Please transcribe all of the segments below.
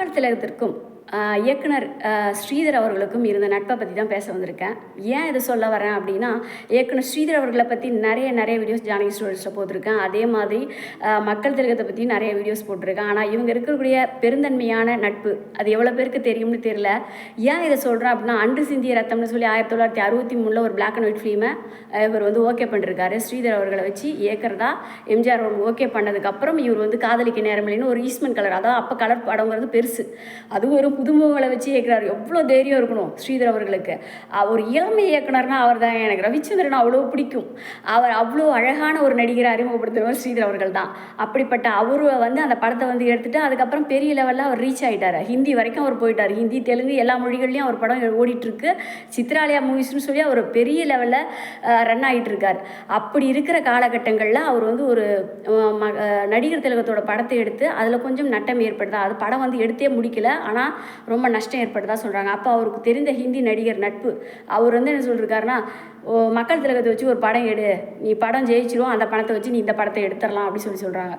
കടത്തിലെതിർക്കും இயக்குனர் ஸ்ரீதர் அவர்களுக்கும் இருந்த நட்பை பற்றி தான் பேச வந்திருக்கேன். ஏன் இதை சொல்ல வரேன் அப்படின்னா இயக்குனர் ஸ்ரீதர் அவர்களை பற்றி நிறைய நிறைய வீடியோஸ் ஜானகி ஸ்டோரிஸில் போட்டிருக்கேன். அதே மாதிரி மக்கள் திலகத்தை பற்றி நிறைய வீடியோஸ் போட்டிருக்கேன். ஆனால் இவங்க இருக்கக்கூடிய பெருந்தன்மையான நட்பு அது எவ்வளோ பேருக்கு தெரியும்னு தெரியல. ஏன் இதை சொல்கிறேன் அப்படின்னா அன்று சிந்திய ரத்தம்னு சொல்லி ஆயிரத்தி தொள்ளாயிரத்தி அறுபத்தி மூணில் ஒரு பிளாக் அண்ட் ஒயிட் ஃபிலிமை இவர் வந்து ஓகே பண்ணிருக்காரு. ஸ்ரீதர் அவர்களை வச்சு இயக்கிறதா எம்ஜிஆர் அவர் ஓகே பண்ணதுக்கப்புறம் இவர் வந்து காதலிக்க நேரமில்லைன்னு ஒரு ஈஸ்மன் கலர் அதாவது அப்போ கலர் படங்கிறது பெருசு. அதுவும் ஒரு புதுமுகங்களை வச்சு இயக்குறாரு. எவ்வளோ தைரியம் இருக்கணும் ஸ்ரீதர் அவர்களுக்கு. அவர் ஒரு இளமை இயக்குனர்னா அவர் தான் எனக்கு. ரவிச்சந்திரன் அவ்வளோ பிடிக்கும். அவர் அவ்வளோ அழகான ஒரு நடிகரை அறிமுகப்படுத்துகிறவர் ஸ்ரீதர் அவர்கள் தான் அப்படிப்பட்ட அவர் வந்து அந்த படத்தை வந்து எடுத்துட்டு அதுக்கப்புறம் பெரிய லெவலில் அவர் ரீச் ஆகிட்டார் ஹிந்தி வரைக்கும் அவர் போயிட்டார். ஹிந்தி தெலுங்கு எல்லா மொழிகள்லையும் அவர் படம் ஓடிட்டுருக்கு. சித்ராலயா மூவிஸ்னு சொல்லி அவர் பெரிய லெவலில் ரன் ஆகிட்டு இருக்கார் அப்படி இருக்கிற காலகட்டங்களில் அவர் வந்து ஒரு ம- நடிகர் திலகத்தோட படத்தை எடுத்து அதில் கொஞ்சம் நட்டம் ஏற்படுதா அது படம் வந்து எடுத்தே முடிக்கல. ஆனால் ரொம்ப நஷ்டம் ஏற்படுதா சொல்கிறாங்க அப்போ அவருக்கு தெரிந்த ஹிந்தி நடிகர் நட்பு அவர் வந்து என்ன சொல்லியிருக்காருன்னா ஓ மக்கள் திலகத்தை வச்சு ஒரு படம் எடு. நீ படம் ஜெயிச்சிரும். அந்த பணத்தை வச்சு நீ இந்த படத்தை எடுத்துடலாம். அப்படின்னு சொல்லி சொல்கிறாங்க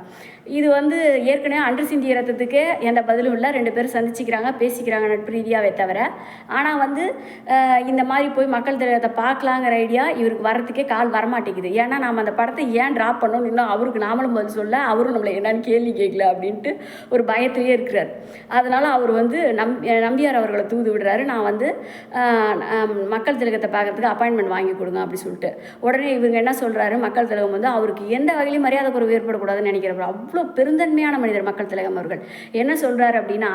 இது வந்து ஏற்கனவே அன்று சிந்திய ரத்தத்துக்கு எந்த பதிலும் இல்லை. ரெண்டு பேரும் சந்திச்சுக்கிறாங்க பேசிக்கிறாங்க நட்பு ரீதியாகவே தவிர. ஆனால் வந்து இந்த மாதிரி போய் மக்கள் திலகத்தை பார்க்கலாங்கிற ஐடியா இவருக்கு வரத்துக்கே கால் வரமாட்டேங்குது. ஏன்னா நாம் அந்த படத்தை ஏன் ட்ராப் பண்ணணும்னு இன்னும் அவருக்கு நாமளும் பதில் சொல்ல அவரும் நம்மளை என்னன்னு கேள்வி கேட்கல அப்படின்ட்டு ஒரு பயத்திலே இருக்கிறார். அதனால் அவர் வந்து நம் நம்பியார் அவர்களை தூது விடுறாரு. நான் வந்து மக்கள் திலகத்தை பார்க்கறதுக்கு அப்பாயின்மெண்ட் வாங்கி கொடுங்க அப்படி சொல்லிட்டு. உடனே இவங்க என்ன சொல்கிறாரு மக்கள் திலகம் வந்து அவருக்கு எந்த வகையிலும் மரியாதை குறைவு ஏற்படக்கூடாதுன்னு நினைக்கிறவர். அவ்வளோ பெருந்தன்மையான மனிதர் மக்கள் திலகம் அவர்கள். என்ன சொல்கிறாரு அப்படின்னா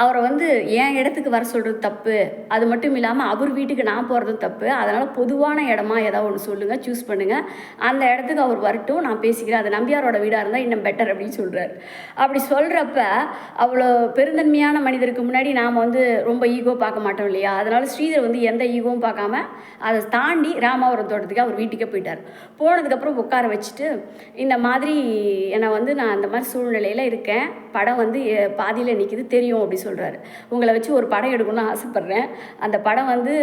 அவரை வந்து என் இடத்துக்கு வர சொல்கிறது தப்பு. அது மட்டும் இல்லாமல் அவர் வீட்டுக்கு நான் போகிறது தப்பு. அதனால் பொதுவான இடமா ஏதாவது ஒன்று சொல்லுங்கள் சூஸ் பண்ணுங்கள் அந்த இடத்துக்கு அவர் வரட்டும் நான் பேசிக்கிறேன். அது நம்பியாரோட வீடாக இருந்தால் இன்னும் பெட்டர் அப்படின்னு சொல்கிறார் அப்படி சொல்கிறப்ப அவ்வளோ பெருந்தன்மையான மனிதருக்கு முன்னாடி நாம் வந்து ரொம்ப ஈகோ பார்க்க மாட்டோம் இல்லையா? அதனால் ஸ்ரீதர் வந்து எந்த ஈகோவும் பார்க்காம அதை தாண்டி ராமாவரம் தோட்டத்துக்கு அவர் வீட்டுக்கே போயிட்டார். போனதுக்கப்புறம் உட்கார வச்சுட்டு இந்த மாதிரி என்னை வந்து நான் அந்த மாதிரி சூழ்நிலையில் இருக்கேன். படம் வந்து பாதியில் நிற்கிது தெரியும் அப்படி சொல்கிறாரு உங்களை வச்சு ஒரு படம் எடுக்கணும்னு ஆசைப்பட்றேன். அந்த படம் வந்து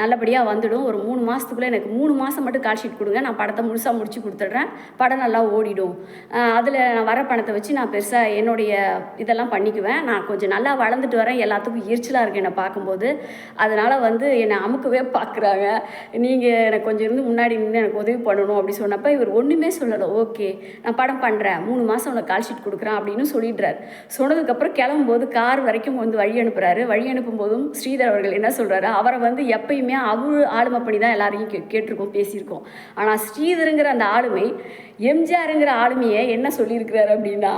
நல்லபடியாக வந்துடும். ஒரு மூணு மாதத்துக்குள்ளே எனக்கு மூணு மாதம் மட்டும் கால் ஷீட் கொடுங்க. நான் படத்தை முழுசாக முடிச்சு கொடுத்துட்றேன். படம் நல்லா ஓடிடும். அதில் நான் வர பணத்தை வச்சு நான் பெருசாக என்னுடைய இதெல்லாம் பண்ணிக்குவேன். நான் கொஞ்சம் நல்லா வளர்ந்துட்டு வரேன். எல்லாத்துக்கும் எரிச்சலாக இருக்கு என்னை பார்க்கும்போது. அதனால் வந்து என்னை அமுக்கவே பார்க்குறாங்க. நீங்கள் எனக்கு கொஞ்சம் இருந்து முன்னாடி நின்று எனக்கு உதவி பண்ணணும் அப்படி சொன்னப்போ இவர் ஒன்றுமே சொல்லலை. ஓகே நான் படம் பண்ணுறேன் மூணு மாதம் உனக்கு கால் ஷீட் கொடுக்குறேன் அப்படின்னு சொல்லிடுறாரு. சொன்னதுக்கப்புறம் கிளம்பும்போது கார் வரைக்கும் வந்து வழி அனுப்புகிறாரு வழி அனுப்பும் போதும் ஸ்ரீதர் அவர்கள் என்ன சொல்கிறாரு அவரை வந்து எப்பயும் அவர் ஆளுமை பண்ணி தான் எல்லாரையும் கே கேட்டிருக்கோம் பேசியிருக்கோம். ஆனால் ஸ்ரீதருங்கிற அந்த ஆளுமை எம்ஜிஆருங்கிற ஆளுமையை என்ன சொல்லியிருக்கிறாரு அப்படின்னா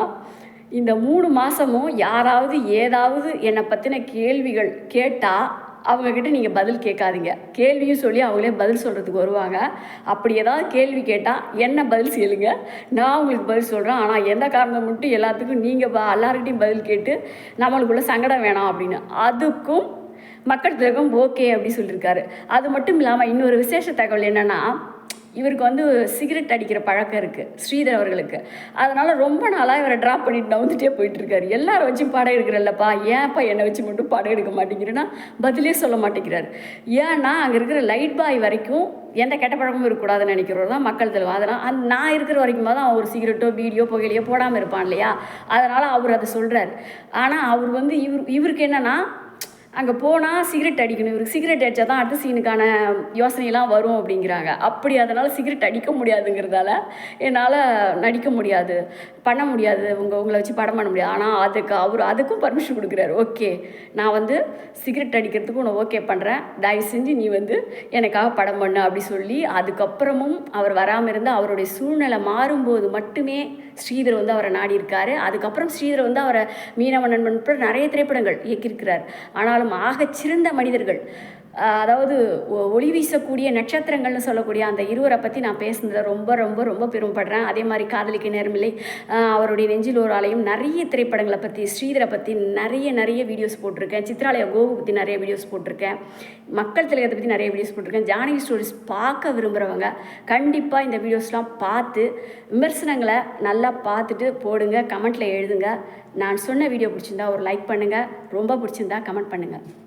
இந்த மூணு மாதமும் யாராவது ஏதாவது என்னை பற்றின கேள்விகள் கேட்டால் அவங்கக்கிட்ட நீங்கள் பதில் கேட்காதீங்க. கேள்வியும் சொல்லி அவங்களே பதில் சொல்கிறதுக்கு வருவாங்க. அப்படி ஏதாவது கேள்வி கேட்டால் என்ன பதில் சொல்லுங்க? நான் உங்களுக்கு பதில் சொல்கிறேன் ஆனால் எந்த காரணம் மட்டும் எல்லாத்துக்கும் நீங்கள் எல்லாருக்கிட்டையும் பதில் கேட்டு நம்மளுக்குள்ள சங்கடம் வேணாம் அப்படின்னு. அதுக்கும் மக்கள் திலகம் ஓகே அப்படின்னு சொல்லியிருக்காரு. அது மட்டும் இல்லாமல் இன்னொரு விசேஷ தகவல் என்னென்னா இவருக்கு வந்து சிகரெட் அடிக்கிற பழக்கம் இருக்குது ஸ்ரீதர் அவர்களுக்கு. அதனால் ரொம்ப நாளாக இவரை ட்ராப் பண்ணிட்டு நவுந்துட்டே போயிட்டுருக்காரு. எல்லாரும் வச்சு படம் எடுக்கிறல்லப்பா ஏன்ப்பா என்னை வச்சு மட்டும் படம் எடுக்க மாட்டேங்கிறேன்னா பதிலே சொல்ல மாட்டேங்கிறாரு. ஏன்னா அங்கே இருக்கிற லைட் பாய் வரைக்கும் எந்த கெட்ட பழக்கமும் இருக்கக்கூடாதுன்னு நினைக்கிறவர் தான் மக்கள் தலைவர் அதனால் அந்த நான் இருக்கிற வரைக்கும் தான் அவர் சிகரெட்டோ பீடியோ புகையிலையோ போடாமல் இருப்பான் இல்லையா? அதனால் அவர் அதை சொல்கிறார் ஆனால் அவர் வந்து இவர் இவருக்கு என்னென்னா அங்கே போனால் சிகரெட் அடிக்கணும். இவருக்கு சிகரெட் அடித்தா தான் அடுத்த சீனுக்கான யோசனையெல்லாம் வரும் அப்படிங்கிறாங்க. அப்படி அதனால் சிகரெட் அடிக்க முடியாதுங்கிறதால என்னால் நடிக்க முடியாது. பண்ண முடியாது. உங்கள் உங்களை வச்சு படம் பண்ண முடியாது. ஆனால் அதுக்கு அவர் அதுக்கும் பர்மிஷன் கொடுக்குறாரு. ஓகே நான் வந்து சிகரெட் அடிக்கிறதுக்கு உன்னை ஓகே பண்ணுறேன் தயவு செஞ்சு நீ வந்து எனக்காக படம் பண்ணு அப்படி சொல்லி அதுக்கப்புறமும் அவர் வராமல் இருந்து அவருடைய சூழ்நிலை மாறும்போது மட்டுமே ஸ்ரீதர் வந்து அவரை நாடி இருக்காரு அதுக்கப்புறம் ஸ்ரீதர் வந்து அவரை மீனவ நண்பன் நிறைய திரைப்படங்கள் இயக்கியிருக்கிறார். ஆனாலும் ஆகச்சிறந்த மனிதர்கள். அதாவது ஒ- ஒளி வீசக்கூடிய நட்சத்திரங்கள்னு சொல்லக்கூடிய அந்த இருவரை பற்றி நான் பேசுனதில் ரொம்ப ரொம்ப ரொம்ப பெருமைப்படுறேன். அதே மாதிரி காதலிக்க நேரமில்லை. அவருடைய நெஞ்சில் ஒரு ஆலயம் நிறைய திரைப்படங்களை பற்றி ஸ்ரீதரை பற்றி நிறைய நிறைய வீடியோஸ் போட்டிருக்கேன். சித்ராலய கோவு பற்றி நிறைய வீடியோஸ் போட்டிருக்கேன். மக்கள் திலகத்தை பற்றி நிறைய வீடியோஸ் போட்டிருக்கேன். ஜானகி ஸ்டோரிஸ் பார்க்க விரும்புகிறவங்க கண்டிப்பாக இந்த வீடியோஸ்லாம் பார்த்து விமர்சனங்களை நல்லா பார்த்துட்டு போடுங்க. கமெண்ட்டில் எழுதுங்க. நான் சொன்ன வீடியோ பிடிச்சிருந்தா ஒரு லைக் பண்ணுங்கள் ரொம்ப பிடிச்சிருந்தா கமெண்ட் பண்ணுங்கள்